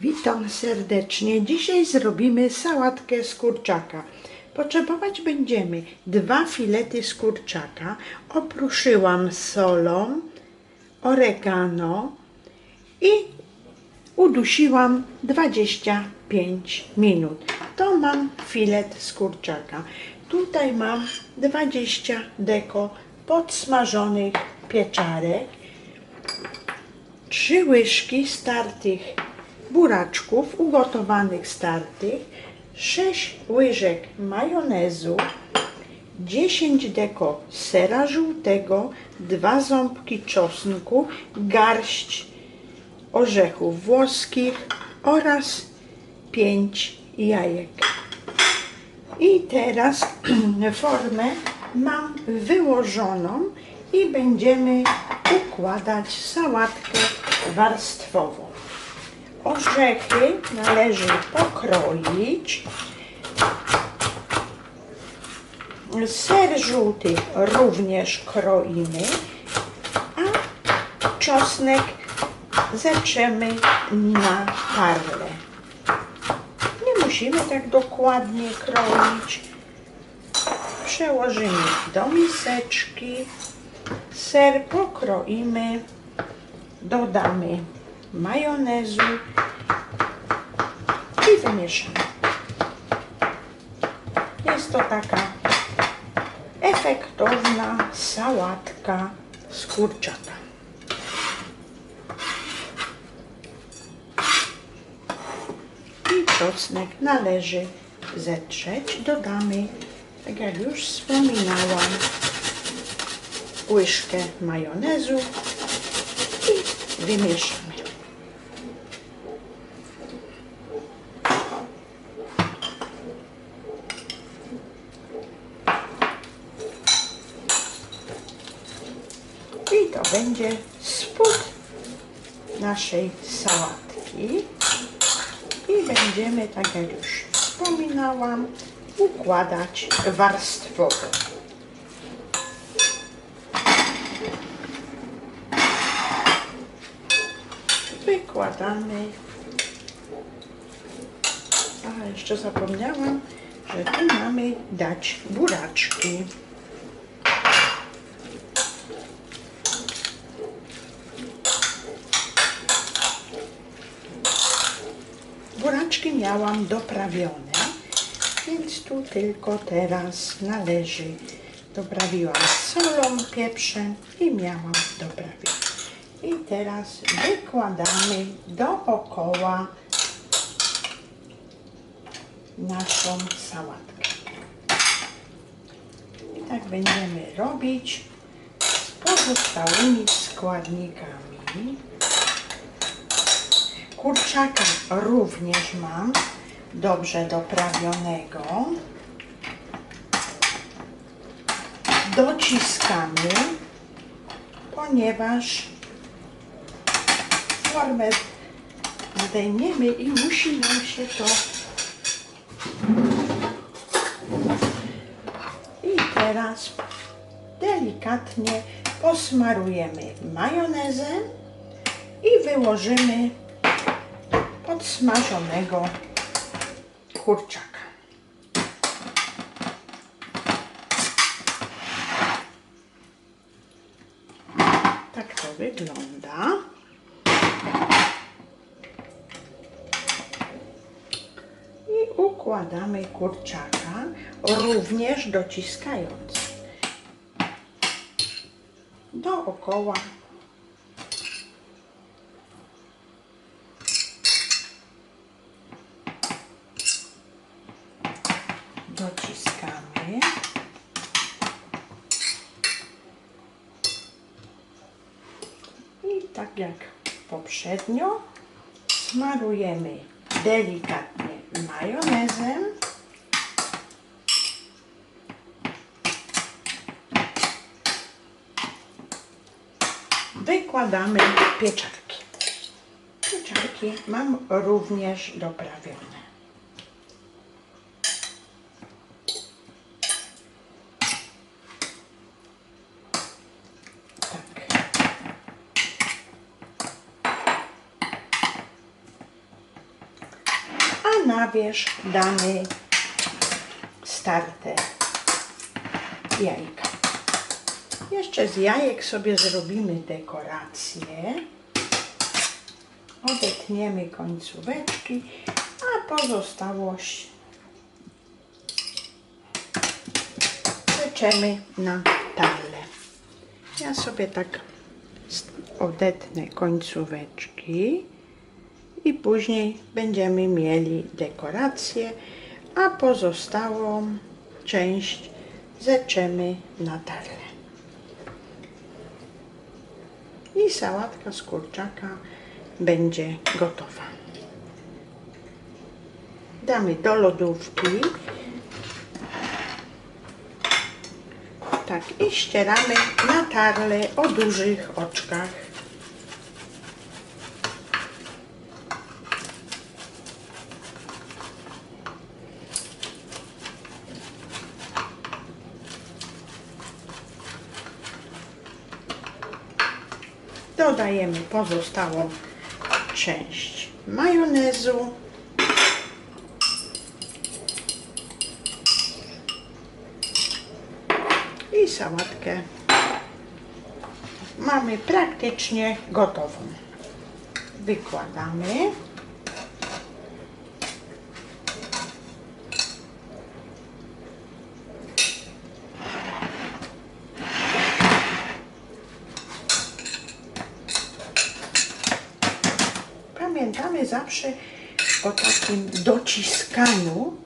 Witam serdecznie. Dzisiaj zrobimy sałatkę z kurczaka. Potrzebować będziemy dwa filety z kurczaka. Opruszyłam solą, oregano i udusiłam 25 minut. To mam filet z kurczaka. Tutaj mam 20 deko podsmażonych pieczarek, trzy łyżki startych buraczków ugotowanych startych, 6 łyżek majonezu, 10 deko sera żółtego, 2 ząbki czosnku, garść orzechów włoskich oraz 5 jajek. I teraz formę mam wyłożoną i będziemy układać sałatkę warstwową. Orzechy należy pokroić. Ser żółty również kroimy, a czosnek zetrzemy na parle. Nie musimy tak dokładnie kroić. Przełożymy do miseczki. Ser pokroimy. Dodamy majonezu i wymieszamy. Jest to taka efektowna sałatka z kurczaka. I czosnek należy zetrzeć. Dodamy, tak jak już wspominałam, łyżkę majonezu i wymieszamy. I to będzie spód naszej sałatki. I będziemy, tak jak już wspominałam, układać warstwowo. Wykładamy. A, jeszcze zapomniałam, że tu mamy dać buraczki. Miałam doprawione, więc tu tylko teraz należy. Doprawiłam solą, pieprzem i miałam doprawione. I teraz wykładamy dookoła naszą sałatkę. I tak będziemy robić z pozostałymi składnikami. Kurczaka również mam dobrze doprawionego. Dociskamy, ponieważ formę zdejmiemy i musi nam się to i teraz delikatnie posmarujemy majonezem i wyłożymy podsmażonego kurczaka. Tak to wygląda. I układamy kurczaka, również dociskając dookoła dociskamy. I tak jak poprzednio smarujemy delikatnie majonezem. Wykładamy pieczarki. Pieczarki mam również doprawione. Na wierzch damy starte jajka. Jeszcze z jajek sobie zrobimy dekorację. Odetniemy końcóweczki, a pozostałość pieczemy na tarle. Ja sobie tak odetnę końcóweczki i później będziemy mieli dekorację, a pozostałą część zeczemy na tarle. I sałatka z kurczaka będzie gotowa. Damy do lodówki. Tak, i ścieramy na tarle o dużych oczkach. Dodajemy pozostałą część majonezu. I sałatkę mamy praktycznie gotową. Wykładamy. Pamiętamy zawsze o takim dociskaniu,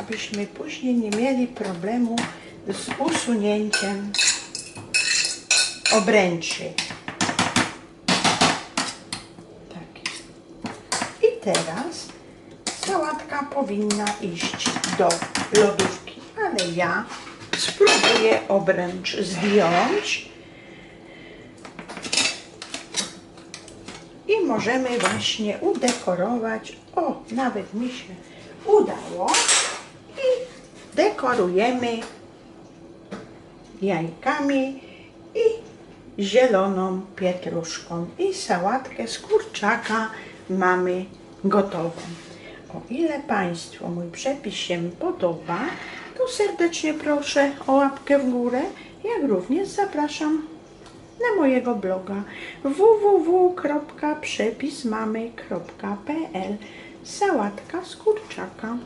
abyśmy później nie mieli problemu z usunięciem obręczy. Tak. I teraz sałatka powinna iść do lodówki, ale ja spróbuję obręcz zdjąć. I możemy właśnie udekorować. O, nawet mi się udało. I dekorujemy jajkami i zieloną pietruszką. I sałatkę z kurczaka mamy gotową. O ile Państwu mój przepis się podoba, to serdecznie proszę o łapkę w górę, jak również zapraszam na mojego bloga www.przepismamy.pl Sałatka z kurczaka.